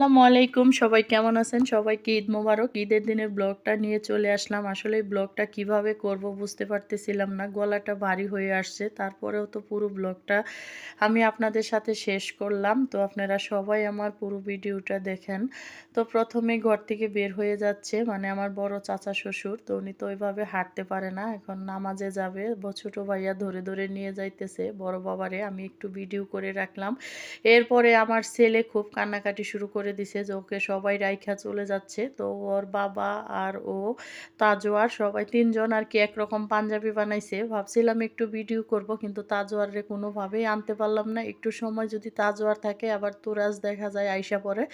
আসসালামু আলাইকুম। সবাই কেমন আছেন? সবাইকে ঈদ মোবারক। ঈদের দিনের ব্লগটা নিয়ে চলে আসলাম। আসলে ব্লগটা কীভাবে করব বুঝতে পারতেছিলাম না। গলাটা ভারী হয়ে আসছে। তারপরেও তো পুরো ব্লগটা আমি আপনাদের সাথে শেষ করলাম। তো আপনারা সবাই আমার পুরো ভিডিওটা দেখেন। তো প্রথমে ঘর থেকে বের হয়ে যাচ্ছে। মানে আমার বড় চাচা শ্বশুর। তো উনি তো ওইভাবে হাঁটতে পারে না। এখন নামাজে যাবে। ছোটো ভাইয়া ধরে ধরে নিয়ে যাইতেছে। বড় বাবারে আমি একটু ভিডিও করে রাখলাম। এরপরে আমার ছেলে খুব কান্নাকাটি শুরু করে দিছে যে ওকে সবাই রাইখা চলে যাচ্ছে। তো ওর বাবা আর ও তাজোয়ার সবাই তিনজন আর কি একরকম পাঞ্জাবি বানাইছে। ভাবছিলাম একটু ভিডিও করব, কিন্তু তাজোয়ারে কোনোভাবেই আনতে পারলাম না। একটু সময় যদি তাজোয়ার থাকে, আবার তুরাজ দেখা যায়, আইসা পরে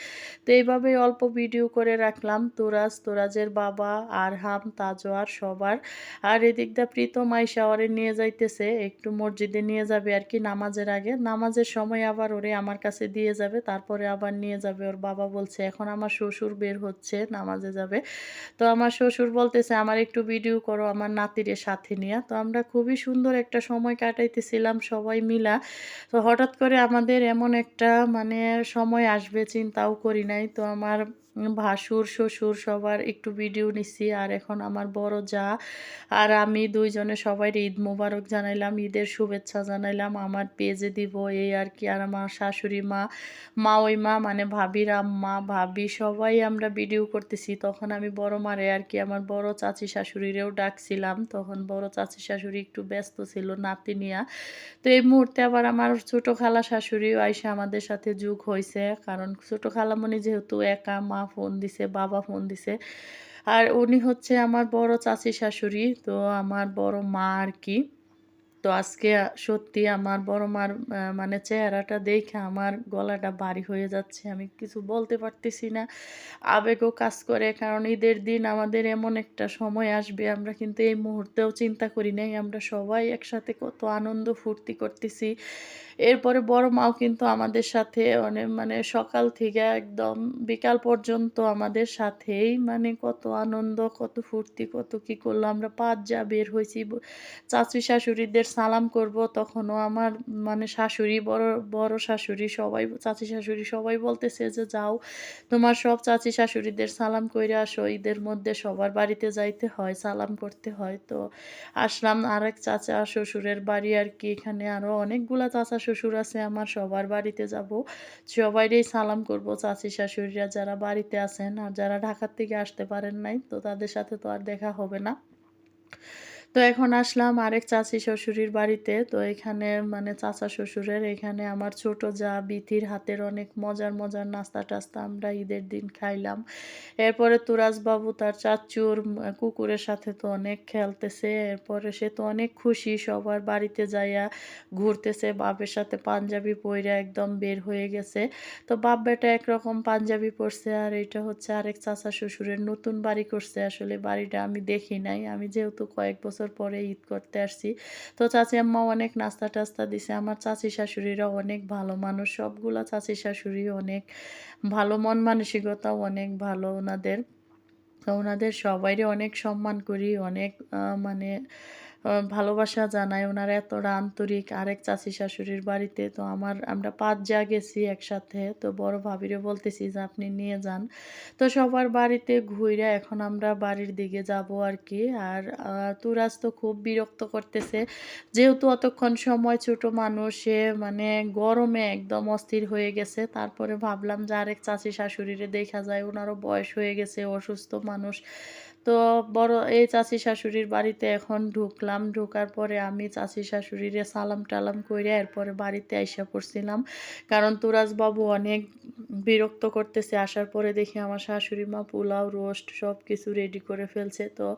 তো এইভাবেই অল্প ভিডিও করে রাখলাম। তুরাজ, তুরাজের বাবা আর হাম তাজোয়ার সবার। আর এদিক দা প্রীতম আইসা ওরে নিয়ে যাইতেছে। একটু মসজিদে নিয়ে যাবে আর কি নামাজের আগে। নামাজের সময় আবার ওরে আমার কাছে দিয়ে যাবে, তারপরে আবার নিয়ে যাবে ওর বাবা বলছে, এখন আমার শ্বশুর বের হচ্ছে, নামাজে যাবে। তো আমার শ্বশুর বলতেছে, আমার একটু ভিডিও করো আমার নাতিরের সাথে নিয়ে। তো আমরা খুবই সুন্দর একটা সময় কাটাইতেছিলাম সবাই মিলা। তো হঠাৎ করে আমাদের এমন একটা মানে সময় আসবে, চিন্তাও করি নাই। তো আমার ভাসুর, শ্বশুর সবার একটু ভিডিও নিচ্ছি আর এখন আমার বড় যা। আর আমি দুইজনে সবাই ঈদ মোবারক জানাইলাম, ঈদের শুভেচ্ছা জানাইলাম। আমার পেজে দিব এই আর কি। আর আমার শাশুড়ি মা মা ওই মা মানে ভাবির আম্মা, ভাবি, সবাই আমরা ভিডিও করতেছি। তখন আমি বড় মারে আর কি, আমার বড় চাচি শাশুড়িরেও ডাকছিলাম। তখন বড় চাচি শাশুড়ি একটু ব্যস্ত ছিল, নাতি নিয়া। তো এই মুহূর্তে আবার আমার ছোট খালা শাশুড়িও আইসে আমাদের সাথে যুগ হয়েছে কারণ ছোট খালামণি যেহেতু একা, মা ফোন দিছে, বাবা ফোন দিছে। আর উনি হচ্ছে আমার বড় চাচি শাশুড়ি, তো আমার বড় মা আর কি। তো আজকে সত্যি আমার বড় মার মানে চেহারাটা দেখে আমার গলাটা ভারী হয়ে যাচ্ছে। আমি কিছু বলতে পারতেছি না। আবেগও কাজ করে, কারণ ঈদের দিন আমাদের এমন একটা সময় আসবে, আমরা কিন্তু এই মুহূর্তেও চিন্তা করি নাই। আমরা সবাই একসাথে কত আনন্দ ফুর্তি করতেছি। এরপরে বড় মাও কিন্তু আমাদের সাথে অনেক মানে সকাল থেকে একদম বিকাল পর্যন্ত আমাদের সাথেই মানে কত আনন্দ, কত ফুর্তি, কত কি করল। আমরা পাঁচ যা বের হয়েছি চাচি শাশুড়িদের সালাম করব, তখনও আমার মানে শাশুড়ি, বড় বড় শাশুড়ি সবাই, চাচি শাশুড়ি সবাই বলতেছে যে, যাও, তোমার সব চাচি শাশুড়িদের সালাম করে আসো, ঈদের মধ্যে সবার বাড়িতে যাইতে হয়, সালাম করতে হয়। তো আসলাম, আরেক চাচা শ্বশুরের বাড়ি আর কি, এখানে আরও অনেকগুলা চাচা শ্বশুর আছে, আমার সবার বাড়িতে যাব। সবাইরেই সালাম করব, চাচি শাশুড়িরা যারা বাড়িতে আছেন আর যারা ঢাকার থেকে আসতে পারেন নাই, তো তাদের সাথে তো আর দেখা হবে না। তো এখন আসলাম আরেক চাচি শ্বশুরির বাড়িতে। তো এখানে মানে চাচা শ্বশুরের এখানে আমার ছোট যা বিথির হাতের অনেক মজার মজার নাস্তা টাস্তা আমরা ঈদের দিন খাইলাম। এরপরে তুরাজবাবু তার চাচুর কুকুরের সাথে তো অনেক খেলতেছে। এরপরে সে তো অনেক খুশি, সবার বাড়িতে যাইয়া ঘুরতেছে। বাপের সাথে পাঞ্জাবি পইরা একদম বের হয়ে গেছে। তো বাপ বেটা একরকম পাঞ্জাবি পরছে আর এটা হচ্ছে আরেক চাচা শ্বশুরের নতুন বাড়ি করছে। আসলে বাড়িটা আমি দেখি নাই। আমি যেহেতু কয়েক বছর বছর পরে ঈদ করতে আসছি। তো চাচি আম্মা অনেক নাস্তা টাস্তা দিছে। আমার চাচি শাশুড়িরা অনেক ভালো মানুষ। সবগুলা চাচি শাশুড়ি অনেক ভালো, মন মানসিকতাও অনেক ভালো ওনাদের। তো ওনাদের সবাইরে অনেক সম্মান করি, অনেক মানে ভালোবাসা জানাই ওনারা এতটা আন্তরিক আরেক চাচি শাশুড়ির বাড়িতে। তো আমার, আমরা পাঁচ যা গেছি একসাথে। তো বড় ভাবিরে বলতেছি যে আপনি নিয়ে যান। তো সবার বাড়িতে ঘুরে এখন আমরা বাড়ির দিকে যাব আর কি। আর তুরাজ তো খুব বিরক্ত করতেছে। যেহেতু অতক্ষণ সময় ছোট মানুষে মানে গরমে একদম অস্থির হয়ে গেছে। তারপরে ভাবলাম যে আরেক চাচি শাশুড়িরে দেখা যায়। ওনারও বয়স হয়ে গেছে, অসুস্থ মানুষ। তো বড়, এই চাচি শাশুড়ির বাড়িতে এখন ঢুকলাম। ঢোকার পরে আমি চাচি শাশুড়িরে সালাম টালাম করে এরপরে বাড়িতে আইসা পড়ছিলাম। কারণ তুরাজবাবু অনেক বিরক্ত করতেছে। আসার পরে দেখি আমার শাশুড়ি মা পোলাও, রোস্ট সব কিছু রেডি করে ফেলছে। তো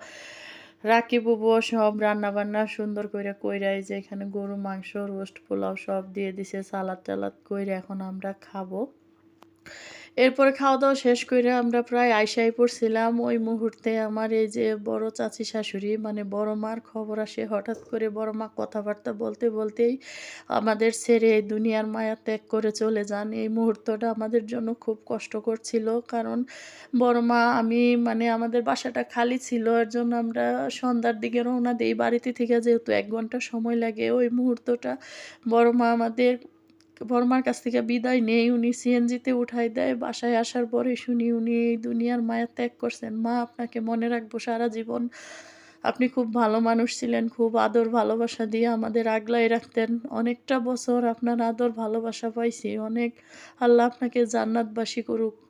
রাখি বুবুও সব রান্না বান্না সুন্দর করে কইরাই যে এখানে গরু, মাংস, রোস্ট, পোলাও সব দিয়ে দিছে। সালাদ টালাদ কইরে এখন আমরা খাব। এরপরে খাওয়া দাওয়া শেষ করে আমরা প্রায় আইসাই পড়ছিলাম। ওই মুহূর্তে আমার এই যে বড় চাচি শাশুড়ি মানে বড় মার খবর আসে হঠাৎ করে বড় মা কথাবার্তা বলতে বলতেই আমাদের ছেড়ে এই দুনিয়ার মায়া ত্যাগ করে চলে যান। এই মুহূর্তটা আমাদের জন্য খুব কষ্ট করছিল কারণ বড় মা, আমি মানে আমাদের বাসাটা খালি ছিল, এর জন্য আমরা সন্ধ্যার দিকে রওনা দিই বাড়িতে থেকে, যেহেতু এক ঘণ্টা সময় লাগে। ওই মুহূর্তটা বড় মা আমাদের বড়মার কাছ থেকে বিদায় নেই। উনি সিএনজিতে উঠাই দেয়। বাসায় আসার পরে শুনি উনি এই দুনিয়ার মায়া ত্যাগ করছেন। মা, আপনাকে মনে রাখব সারা জীবন। আপনি খুব ভালো মানুষ ছিলেন, খুব আদর ভালোবাসা দিয়ে আমাদের আগলাই রাখতেন। অনেকটা বছর আপনার আদর ভালোবাসা পাইছি। অনেক আল্লাহ আপনাকে জান্নাতবাসী করুক।